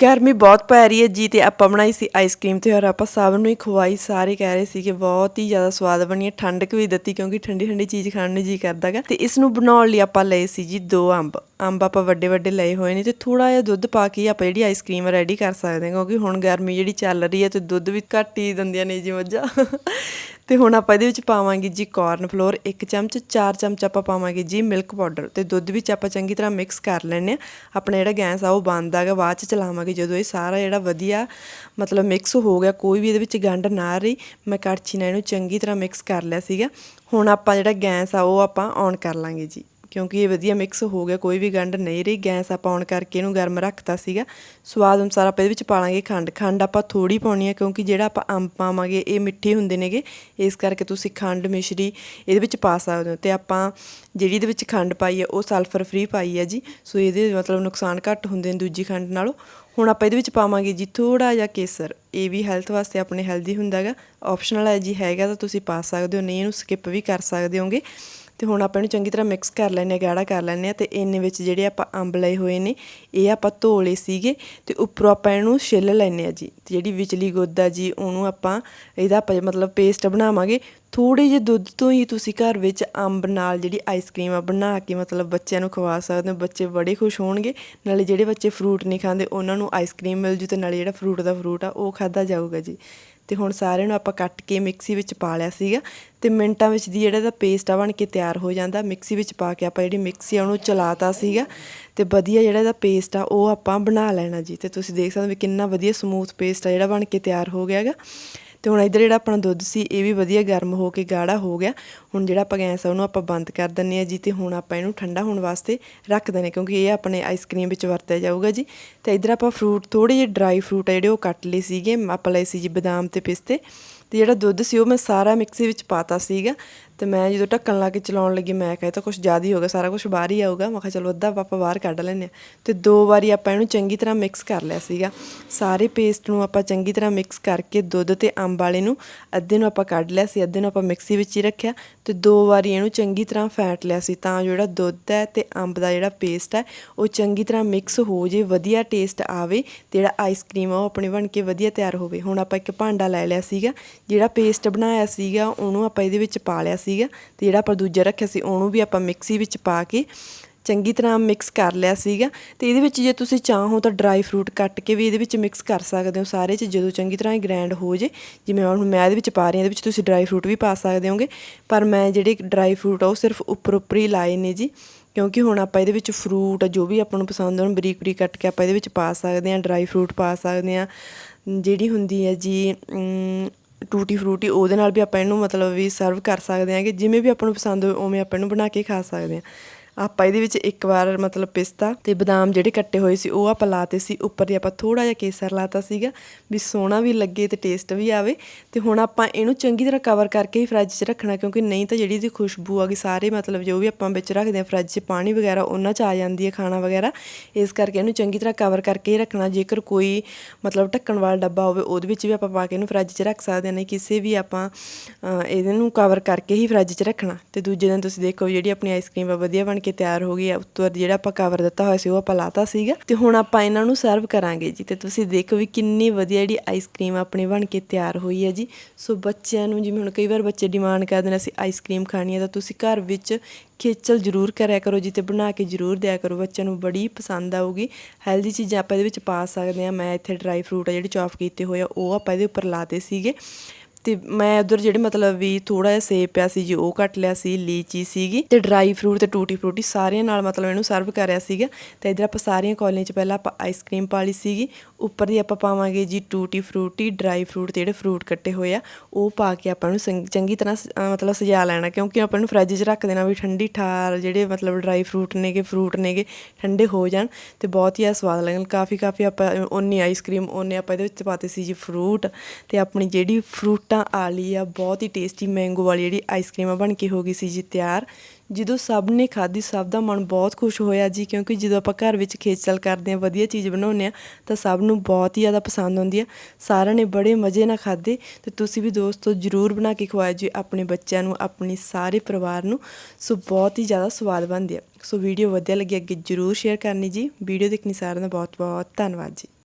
ਗਰਮੀ ਬਹੁਤ ਪੈ ਰਹੀ ਹੈ ਜੀ ਤੇ ਆਪਾਂ ਬਣਾਈ ਸੀ ਆਈਸਕ੍ਰੀਮ ਤੇ ਔਰ ਆਪਾਂ ਸਭ ਨੂੰ ਹੀ ਖਵਾਈ, ਸਾਰੇ ਕਹਿ ਰਹੇ ਸੀ ਕਿ ਬਹੁਤ ਹੀ ਜ਼ਿਆਦਾ ਸਵਾਦ ਬਣੀ ਹੈ, ਠੰਡਕ ਵੀ ਦਿੱਤੀ ਕਿਉਂਕਿ ਠੰਡੀ ਠੰਡੀ ਚੀਜ਼ ਖਾਣ ਨੂੰ ਜੀ ਕਰਦਾਗਾ ਤੇ ਇਸ ਨੂੰ ਬਣਾਉਣ ਲਈ ਆਪਾਂ ਲਏ ਸੀ ਜੀ ਦੋ ਅੰਬ ਅੰਬ ਆਪਾਂ ਵੱਡੇ ਵੱਡੇ ਲਏ ਹੋਏ ਨੇ ਤੇ ਥੋੜਾ ਜਿਹਾ ਦੁੱਧ ਪਾ ਕੇ ਆਪਾਂ ਜਿਹੜੀ ਆਈਸਕ੍ਰੀਮ ਰੈਡੀ ਕਰ ਸਕਦੇ ਹਾਂ ਕਿਉਂਕਿ ਹੁਣ ਗਰਮੀ ਜਿਹੜੀ ਚੱਲ ਰਹੀ ਹੈ ਤੇ ਦੁੱਧ ਵੀ ਘੱਟ ਹੀ ਦਿੰਦੀਆਂ ਨੇ ਜੀ ਮੱਝਾਂ। ਤੇ ਹੁਣ ਆਪਾਂ ਇਹਦੇ ਵਿੱਚ ਪਾਵਾਂਗੇ ਜੀ ਕਾਰਨ ਫਲੋਰ 1 ਚਮਚ 4 ਚਮਚ ਆਪਾਂ ਪਾਵਾਂਗੇ ਜੀ ਮਿਲਕ ਪਾਊਡਰ ਤੇ ਦੁੱਧ ਵਿੱਚ ਆਪਾਂ ਚੰਗੀ ਤਰ੍ਹਾਂ ਮਿਕਸ ਕਰ ਲੈਣੇ ਆ ਆਪਣਾ ਜਿਹੜਾ ਗੈਸ ਆ ਉਹ ਬੰਦ ਆਗਾ ਬਾਅਦ ਚ ਚਲਾਵਾਂਗੇ ਜਦੋਂ ਇਹ ਸਾਰਾ ਜਿਹੜਾ ਵਧੀਆ ਮਤਲਬ ਮਿਕਸ ਹੋ ਗਿਆ, ਕੋਈ ਵੀ ਇਹਦੇ ਵਿੱਚ ਗੰਢ ਨਾ ਰਹੀ, ਮੈਂ ਕੜਛੀ ਨਾਲ ਇਹਨੂੰ ਚੰਗੀ ਤਰ੍ਹਾਂ ਮਿਕਸ ਕਰ ਲਿਆ ਸੀਗਾ। ਹੁਣ ਆਪਾਂ ਜਿਹੜਾ ਗੈਸ ਆ ਉਹ ਆਪਾਂ ਔਨ ਕਰ ਲਾਂਗੇ ਜੀ। ਕਿਉਂਕਿ ਇਹ ਵਧੀਆ ਮਿਕਸ ਹੋ ਗਿਆ, ਕੋਈ ਵੀ ਗੰਢ ਨਹੀਂ ਰਹੀ, ਗੈਸ ਆਪਾਂ ਔਨ ਕਰਕੇ ਇਹਨੂੰ ਗਰਮ ਰੱਖਤਾ ਸੀਗਾ। ਸਵਾਦ ਅਨੁਸਾਰ ਆਪਾਂ ਇਹਦੇ ਵਿੱਚ ਪਾ ਲਾਂਗੇ ਖੰਡ। ਖੰਡ ਆਪਾਂ ਥੋੜੀ ਪਾਉਣੀ ਹੈ ਕਿਉਂਕਿ ਜਿਹੜਾ ਆਪਾਂ ਅੰਬ ਪਾਵਾਂਗੇ, ਇਹ ਮਿੱਠੇ ਹੁੰਦੇ ਨੇਗੇ, ਇਸ ਕਰਕੇ ਤੁਸੀਂ ਖੰਡ ਮਿਸ਼ਰੀ ਇਹਦੇ ਵਿੱਚ ਪਾ ਸਕਦੇ ਹੋ। ਤੇ ਆਪਾਂ ਜਿਹੜੀ ਇਹਦੇ ਵਿੱਚ ਖੰਡ ਪਾਈ ਹੈ ਉਹ ਸਲਫਰ ਫ੍ਰੀ ਪਾਈ ਹੈ ਜੀ। ਸੋ ਇਹਦੇ ਮਤਲਬ ਨੁਕਸਾਨ ਘੱਟ ਹੁੰਦੇ ਨੇ ਦੂਜੀ ਖੰਡ ਨਾਲੋਂ। ਹੁਣ ਆਪਾਂ ਇਹਦੇ ਵਿੱਚ ਪਾਵਾਂਗੇ ਜੀ ਥੋੜਾ ਜਿਹਾ ਕੇਸਰ। ਇਹ ਵੀ ਹੈਲਥ ਵਾਸਤੇ ਆਪਣੇ ਹੈਲਦੀ ਹੁੰਦਾਗਾ ਆਪਸ਼ਨਲ ਹੈ ਜੀ, ਹੈਗਾ ਤਾਂ ਤੁਸੀਂ ਪਾ ਸਕਦੇ ਹੋ, ਨਹੀਂ ਇਹਨੂੰ ਸਕਿਪ ਵੀ ਕਰ ਸਕਦੇ ਹੋਗੇ। ਤੇ ਹੁਣ ਆਪਾਂ ਇਹਨੂੰ ਚੰਗੀ ਤਰ੍ਹਾਂ ਮਿਕਸ ਕਰ ਲੈਣੇ ਆ ਗਾੜਾ ਕਰ ਲੈਣੇ ਆ ਤੇ ਇੰਨੇ ਵਿੱਚ ਜਿਹੜੇ ਆਪਾਂ ਅੰਬ ਲਏ ਹੋਏ ਨੇ, ਇਹ ਆਪਾਂ ਧੋ ਲਏ ਸੀਗੇ ਤੇ ਉੱਪਰੋਂ ਆਪਾਂ ਇਹਨੂੰ ਛਿੱਲ ਲੈਣੇ ਆ ਜੀ। ਤੇ ਜਿਹੜੀ ਵਿਚਲੀ ਗੁੱਦ ਆ ਜੀ, ਉਹਨੂੰ ਆਪਾਂ ਇਹਦਾ ਆਪਾਂ ਮਤਲਬ ਪੇਸਟ ਬਣਾਵਾਂਗੇ। ਥੋੜੇ ਜਿਹੇ ਦੁੱਧ ਤੋਂ ਹੀ ਤੁਸੀਂ ਘਰ ਵਿੱਚ ਅੰਬ ਨਾਲ ਜਿਹੜੀ ਆਈਸਕ੍ਰੀਮ ਆ ਬਣਾ ਕੇ ਮਤਲਬ ਬੱਚਿਆਂ ਨੂੰ ਖਵਾ ਸਕਦੇ ਹੋ, ਬੱਚੇ ਬੜੇ ਖੁਸ਼ ਹੋਣਗੇ। ਨਾਲੇ ਜਿਹੜੇ ਬੱਚੇ ਫਰੂਟ ਨਹੀਂ ਖਾਂਦੇ, ਉਹਨਾਂ ਨੂੰ ਆਈਸਕ੍ਰੀਮ ਮਿਲ ਜੂ ਤੇ ਨਾਲੇ ਜਿਹੜਾ ਫਰੂਟ ਦਾ ਫਰੂਟ ਆ, ਉਹ ਖਾਦਾ ਜਾਊਗਾ ਜੀ। ਤੇ ਹੁਣ ਸਾਰਿਆਂ ਨੂੰ ਆਪਾਂ ਕੱਟ ਕੇ ਮਿਕਸੀ ਵਿੱਚ ਪਾ ਲਿਆ ਸੀਗਾ ਤੇ ਮਿੰਟਾਂ ਵਿੱਚ ਦੀ ਜਿਹੜਾ ਦਾ ਪੇਸਟ ਆ ਬਣ ਕੇ ਤਿਆਰ ਹੋ ਜਾਂਦਾ। ਮਿਕਸੀ ਵਿੱਚ ਪਾ ਕੇ ਆਪਾਂ ਜਿਹੜੀ ਮਿਕਸੀ ਆ ਉਹਨੂੰ ਚਲਾਤਾ ਸੀਗਾ ਤੇ ਵਧੀਆ ਜਿਹੜਾ ਦਾ ਪੇਸਟ ਆ ਉਹ ਆਪਾਂ ਬਣਾ ਲੈਣਾ ਜੀ। ਤੇ ਤੁਸੀਂ ਦੇਖ ਸਕਦੇ ਹੋ ਵੀ ਕਿੰਨਾ ਵਧੀਆ ਸਮੂਥ ਪੇਸਟ ਆ ਜਿਹੜਾ ਬਣ ਕੇ ਤਿਆਰ ਹੋ ਗਿਆ ਹੈਗਾ। ਤੇ ਹੁਣ ਇਧਰ ਜਿਹੜਾ ਆਪਣਾ ਦੁੱਧ ਸੀ, ਇਹ ਵੀ ਵਧੀਆ ਗਰਮ ਹੋ ਕੇ ਗਾੜਾ ਹੋ ਗਿਆ। ਹੁਣ ਜਿਹੜਾ ਆਪਾਂ ਗੈਸ ਆ, ਉਹਨੂੰ ਆਪਾਂ ਬੰਦ ਕਰ ਦਿੰਨੇ ਆ ਜੀ ਤੇ ਹੁਣ ਆਪਾਂ ਇਹਨੂੰ ਠੰਡਾ ਹੋਣ ਵਾਸਤੇ ਰੱਖ ਦਿੰਨੇ ਕਿਉਂਕਿ ਇਹ ਆਪਣੇ ਆਈਸਕ੍ਰੀਮ ਵਿੱਚ ਵਰਤਿਆ ਜਾਊਗਾ ਜੀ। ਤੇ ਇਧਰ ਆਪਾਂ ਫਰੂਟ ਥੋੜੇ ਜਿਹੇ ਡਰਾਈ ਫਰੂਟ ਆ ਜਿਹੜੇ ਉਹ ਕੱਟ ਲਏ ਸੀਗੇ, ਆਪਾਂ ਲਏ ਸੀ ਜੀ ਬਦਾਮ ਤੇ ਪਿਸਤੇ। ਤੇ ਜਿਹੜਾ ਦੁੱਧ ਸੀ, ਉਹ ਮੈਂ ਸਾਰਾ ਮਿਕਸੀ ਵਿੱਚ ਪਾਤਾ ਸੀਗਾ। ਤੇ ਮੈਂ ਜਦੋਂ ਢੱਕਣ ਲਾ ਕੇ ਚਲਾਉਣ ਲੱਗੀ, ਮੈਂ ਕਿਹਾ ਤਾਂ ਕੁਝ ਜ਼ਿਆਦਾ ਹੀ ਹੋ ਗਿਆ, ਸਾਰਾ ਕੁਝ ਬਾਹਰ ਹੀ ਆਊਗਾ। ਮੈਂ ਕਿਹਾ ਚਲੋ ਅੱਧਾ ਆਪਾਂ ਬਾਹਰ ਕੱਢ ਲੈਂਦੇ ਆ ਤੇ ਦੋ ਵਾਰੀ ਆਪਾਂ ਇਹਨੂੰ ਚੰਗੀ ਤਰ੍ਹਾਂ ਮਿਕਸ ਕਰ ਲਿਆ ਸੀਗਾ। ਸਾਰੇ ਪੇਸਟ ਨੂੰ ਆਪਾਂ ਚੰਗੀ ਤਰ੍ਹਾਂ ਮਿਕਸ ਕਰਕੇ ਦੁੱਧ ਤੇ ਅੰਬ ਵਾਲੇ ਨੂੰ ਅੱਧੇ ਨੂੰ ਆਪਾਂ ਕੱਢ ਲਿਆ ਸੀ, ਅੱਧੇ ਨੂੰ ਆਪਾਂ ਮਿਕਸੀ ਵਿੱਚ ਹੀ ਰੱਖਿਆ ਤੇ ਦੋ ਵਾਰੀ ਇਹਨੂੰ ਚੰਗੀ ਤਰ੍ਹਾਂ ਫੈਂਟ ਲਿਆ ਸੀ ਤਾਂ ਜਿਹੜਾ ਦੁੱਧ ਹੈ ਤੇ ਅੰਬ ਦਾ ਜਿਹੜਾ ਪੇਸਟ ਹੈ, ਉਹ ਚੰਗੀ ਤਰ੍ਹਾਂ ਮਿਕਸ ਹੋ ਜੇ, ਵਧੀਆ ਟੇਸਟ ਆਵੇ ਤੇ ਜਿਹੜਾ ਆਈਸਕ੍ਰੀਮ ਆ, ਉਹ ਆਪਣੀ ਬਣ ਕੇ ਵਧੀਆ ਤਿਆਰ ਹੋਵੇ। ਹੁਣ ਆਪਾਂ ਇੱਕ ਭਾਂਡਾ ਲੈ ਲਿਆ ਸੀਗਾ, ਜਿਹੜਾ ਪੇਸਟ ਬਣਾਇਆ ਸੀਗਾ, ਉਹਨੂੰ ਆਪਾਂ ਇਹਦੇ ਵਿੱਚ ਪਾ ਲਿਆ ਸੀ ਸੀਗਾ ਤੇ ਜਿਹੜਾ ਆਪਾਂ ਦੂਜਾ ਰੱਖਿਆ ਸੀ ਉਹਨੂੰ ਵੀ ਆਪਾਂ ਮਿਕਸੀ ਵਿੱਚ ਪਾ ਕੇ ਚੰਗੀ ਤਰ੍ਹਾਂ ਮਿਕਸ ਕਰ ਲਿਆ ਸੀਗਾ ਤੇ ਇਹਦੇ ਵਿੱਚ ਜੇ ਤੁਸੀਂ ਚਾਹੋ ਤਾਂ ਡਰਾਈ ਫਰੂਟ ਕੱਟ ਕੇ ਵੀ ਇਹਦੇ ਵਿੱਚ ਮਿਕਸ ਕਰ ਸਕਦੇ ਹੋ ਸਾਰੇ ਚ, ਜਦੋਂ ਚੰਗੀ ਤਰ੍ਹਾਂ ਇਹ ਗ੍ਰਾਈਂਡ ਹੋ ਜੇ। ਜਿਵੇਂ ਹੁਣ ਮੈਂ ਇਹਦੇ ਵਿੱਚ ਪਾ ਰਹੀ ਹਾਂ, ਇਹਦੇ ਵਿੱਚ ਤੁਸੀਂ ਡਰਾਈ ਫਰੂਟ ਵੀ ਪਾ ਸਕਦੇ ਹੋਗੇ, ਪਰ ਮੈਂ ਜਿਹੜੇ ਡਰਾਈ ਫਰੂਟ ਆ ਉਹ ਸਿਰਫ ਉੱਪਰ ਉੱਪਰ ਹੀ ਲਾਏ ਨੇ ਜੀ। ਕਿਉਂਕਿ ਹੁਣ ਆਪਾਂ ਇਹਦੇ ਵਿੱਚ ਫਰੂਟ ਜੋ ਵੀ ਆਪਾਂ ਨੂੰ ਪਸੰਦ ਹੋਣ ਬਰੀਕ ਬਰੀਕ ਕੱਟ ਕੇ ਆਪਾਂ ਇਹਦੇ ਵਿੱਚ ਪਾ ਸਕਦੇ ਹਾਂ, ਡਰਾਈ ਫਰੂਟ ਪਾ ਸਕਦੇ ਹਾਂ। ਜਿਹੜੀ ਹੁੰਦੀ ਹੈ ਜੀ ਟੂਟੀ ਫਰੂਟੀ ਉਹਦੇ ਨਾਲ ਵੀ ਆਪਾਂ ਇਹਨੂੰ ਮਤਲਬ ਵੀ ਸਰਵ ਕਰ ਸਕਦੇ ਹਾਂ ਕਿ ਜਿਵੇਂ ਵੀ ਆਪਾਂ ਨੂੰ ਪਸੰਦ ਹੋਵੇ, ਉਵੇਂ ਆਪਾਂ ਇਹਨੂੰ ਬਣਾ ਕੇ ਖਾ ਸਕਦੇ ਹਾਂ। ਆਪਾਂ ਇਹਦੇ ਵਿੱਚ ਇੱਕ ਵਾਰ ਮਤਲਬ ਪਿਸਤਾ ਤੇ ਬਦਾਮ ਜਿਹੜੇ ਕੱਟੇ ਹੋਏ ਸੀ, ਉਹ ਆਪਾਂ ਲਾਤੇ ਸੀ। ਉੱਪਰ ਦੀ ਆਪਾਂ ਥੋੜਾ ਜਿਹਾ ਕੇਸਰ ਲਾਤਾ ਸੀਗਾ, ਵੀ ਸੋਹਣਾ ਵੀ ਲੱਗੇ ਤੇ ਟੇਸਟ ਵੀ ਆਵੇ। ਤੇ ਹੁਣ ਆਪਾਂ ਇਹਨੂੰ ਚੰਗੀ ਤਰ੍ਹਾਂ ਕਵਰ ਕਰਕੇ ਹੀ ਫ੍ਰਿਜ 'ਚ ਰੱਖਣਾ, ਕਿਉਂਕਿ ਨਹੀਂ ਤਾਂ ਜਿਹੜੀ ਇਹਦੀ ਖੁਸ਼ਬੂ ਆ ਗਈ, ਸਾਰੇ ਮਤਲਬ ਜੋ ਵੀ ਆਪਾਂ ਵਿੱਚ ਰੱਖਦੇ ਆ ਫ੍ਰਿਜ 'ਚ ਪਾਣੀ ਵਗੈਰਾ, ਉਹਨਾਂ 'ਚ ਆ ਜਾਂਦੀ ਹੈ ਖਾਣਾ ਵਗੈਰਾ। ਇਸ ਕਰਕੇ ਇਹਨੂੰ ਚੰਗੀ ਤਰ੍ਹਾਂ ਕਵਰ ਕਰਕੇ ਹੀ ਰੱਖਣਾ। ਜੇਕਰ ਕੋਈ ਮਤਲਬ ਢੱਕਣ ਵਾਲਾ ਡੱਬਾ ਹੋਵੇ, ਉਹਦੇ ਵਿੱਚ ਵੀ ਆਪਾਂ ਪਾ ਕੇ ਇਹਨੂੰ ਫ੍ਰਿਜ 'ਚ ਰੱਖ ਸਕਦੇ ਹਾਂ। ਨਹੀਂ ਕਿਸੇ ਵੀ ਆਪਾਂ ਇਹਦੇ ਨੂੰ ਕਵਰ ਕਰਕੇ ਹੀ ਫ੍ਰਿਜ 'ਚ ਰੱਖਣਾ। ਤੇ ਦੂਜੇ ਦਿਨ ਤੁਸੀਂ ਦੇਖੋ, ਜਿਹੜੀ ਆਪਣੀ ਆਈਸਕ੍ਰੀਮ ਆ, ਵਧੀਆ ਬਣ ਕੇ ਤਿਆਰ ਹੋ ਗਈ ਹੈ। ਉੱਤੋਂ ਜਿਹੜਾ ਆਪਾਂ ਕਵਰ ਦਿੱਤਾ ਹੋਇਆ ਸੀ, ਉਹ ਆਪਾਂ ਲਾਤਾ ਸੀਗਾ। ਤੇ ਹੁਣ ਆਪਾਂ ਇਹਨਾਂ ਨੂੰ ਸਰਵ ਕਰਾਂਗੇ ਜੀ। ਤੇ ਤੁਸੀਂ ਦੇਖੋ ਵੀ ਕਿੰਨੀ ਵਧੀਆ ਜਿਹੜੀ ਆਈਸਕ੍ਰੀਮ ਆਪਣੀ ਬਣ ਕੇ ਤਿਆਰ ਹੋਈ ਹੈ ਜੀ। ਸੋ ਬੱਚਿਆਂ ਨੂੰ ਜਿਵੇਂ ਹੁਣ ਕਈ ਵਾਰ ਬੱਚੇ ਡਿਮਾਂਡ ਕਰਦੇ ਨੇ, ਅਸੀਂ ਆਈਸਕ੍ਰੀਮ ਖਾਣੀ ਹੈ ਤਾਂ ਤੁਸੀਂ ਘਰ ਵਿੱਚ ਖੇਚਲ ਜ਼ਰੂਰ ਕਰਿਆ ਕਰੋ ਜੀ ਤੇ ਬਣਾ ਕੇ ਜ਼ਰੂਰ ਦਿਆ ਕਰੋ। ਬੱਚਿਆਂ ਨੂੰ ਬੜੀ ਪਸੰਦ ਆਊਗੀ। ਹੈਲਦੀ ਚੀਜ਼ਾਂ ਆਪਾਂ ਇਹਦੇ ਵਿੱਚ ਪਾ ਸਕਦੇ ਆ ਮੈਂ ਇੱਥੇ ਡਰਾਈ ਫਰੂਟ ਆ ਜਿਹੜੇ ਚੌਪ ਕੀਤੇ ਹੋਏ ਆ, ਉਹ ਆਪਾਂ ਇਹਦੇ ਉੱਪਰ ਲਾਤੇ ਸੀਗੇ। ਤੇ ਮੈਂ ਉਧਰ ਜਿਹੜੇ ਮਤਲਬ ਵੀ ਥੋੜਾ ਜਿਹਾ ਸੇਬ ਪਿਆ ਸੀ ਜੀ, ਉਹ ਕੱਟ ਲਿਆ ਸੀ, ਲੀਚੀ ਸੀਗੀ ਤੇ ਡਰਾਈ ਫਰੂਟ ਤੇ ਟੂਟੀ ਫਰੂਟੀ ਸਾਰਿਆਂ ਨਾਲ ਮਤਲਬ ਇਹਨੂੰ ਸਰਵ ਕਰਿਆ ਸੀਗਾ। ਤੇ ਇਧਰ ਆਪਾਂ ਸਾਰੀਆਂ ਕੌਲੀਆਂ 'ਚ ਪਹਿਲਾਂ ਆਪਾਂ ਆਈਸਕ੍ਰੀਮ ਪਾ ਲਈ ਸੀਗੀ। ਉੱਪਰ ਦੀ ਆਪਾਂ ਪਾਵਾਂਗੇ ਜੀ ਟੂਟੀ ਫਰੂਟੀ ਡਰਾਈ ਫਰੂਟ ਤੇ ਜਿਹੜੇ ਫਰੂਟ ਕੱਟੇ ਹੋਏ ਆ, ਉਹ ਪਾ ਕੇ ਆਪਾਂ ਨੂੰ ਚੰਗੀ ਤਰ੍ਹਾਂ ਮਤਲਬ ਸਜਾ ਲੈਣਾ, ਕਿਉਂਕਿ ਆਪਾਂ ਨੂੰ ਫ੍ਰਿਜ 'ਚ ਰੱਖ ਦੇਣਾ ਵੀ ਠੰਡੀ ਠਾਰ ਜਿਹੜੇ ਮਤਲਬ ਡਰਾਈ ਫਰੂਟ ਨੇਗੇ ਫਰੂਟ ਨੇਗੇ, ਠੰਡੇ ਹੋ ਜਾਣ ਤੇ ਬਹੁਤ ਹੀ ਸਵਾਦ ਲੱਗਣ। ਕਾਫੀ ਕਾਫੀ ਆਪਾਂ ਓਨੀ ਆਈਸਕ੍ਰੀਮ ਓਨੇ ਆਪਾਂ ਇਹਦੇ ਵਿੱਚ ਪਾਤੇ ਸੀ ਜੀ ਫਰੂਟ ਤੇ ਆਪਣੀ ਜਿਹੜੀ ਫਰੂਟ ਫਰੂਟਾਂ ਆਲੀ ਆ, ਬਹੁਤ ਹੀ ਟੇਸਟੀ ਮੈਂਗੋ ਵਾਲੀ ਜਿਹੜੀ ਆਈਸਕ੍ਰੀਮ ਬਣ ਕੇ ਹੋ ਗਈ ਸੀ ਜੀ ਤਿਆਰ। ਜਦੋਂ ਸਭ ਨੇ ਖਾਧੀ, ਸਭ ਦਾ ਮਨ ਬਹੁਤ ਖੁਸ਼ ਹੋਇਆ ਜੀ, ਕਿਉਂਕਿ ਜਦੋਂ ਆਪਾਂ ਘਰ ਵਿੱਚ ਖੇਚਲ ਕਰਦੇ ਆ, ਵਧੀਆ ਚੀਜ਼ ਬਣਾਉਂਦੇ ਆ, ਤਾਂ ਸਭ ਨੂੰ ਬਹੁਤ ਹੀ ਜ਼ਿਆਦਾ ਪਸੰਦ ਆਉਂਦੀ ਆ। ਸਾਰਿਆਂ ਨੇ ਬੜੇ ਮਜ਼ੇ ਨਾਲ ਖਾਧੇ, ਤੇ ਤੁਸੀਂ ਵੀ ਦੋਸਤੋ ਜਰੂਰ ਬਣਾ ਕੇ ਖਵਾਇਓ ਜੀ ਆਪਣੇ ਬੱਚਿਆਂ ਨੂੰ, ਆਪਣੇ ਸਾਰੇ ਪਰਿਵਾਰ ਨੂੰ। ਸੋ ਬਹੁਤ ਹੀ ਜ਼ਿਆਦਾ ਸਵਾਦ ਬਣਦੀ ਆ। ਸੋ ਵੀਡੀਓ ਵਧੀਆ ਲੱਗੀ, ਅੱਗੇ ਜਰੂਰ ਸ਼ੇਅਰ ਕਰਨੀ ਜੀ। ਵੀਡੀਓ ਦੇਖਣੀ ਸਾਰਿਆਂ ਦਾ ਬਹੁਤ ਬਹੁਤ ਧੰਨਵਾਦ ਜੀ।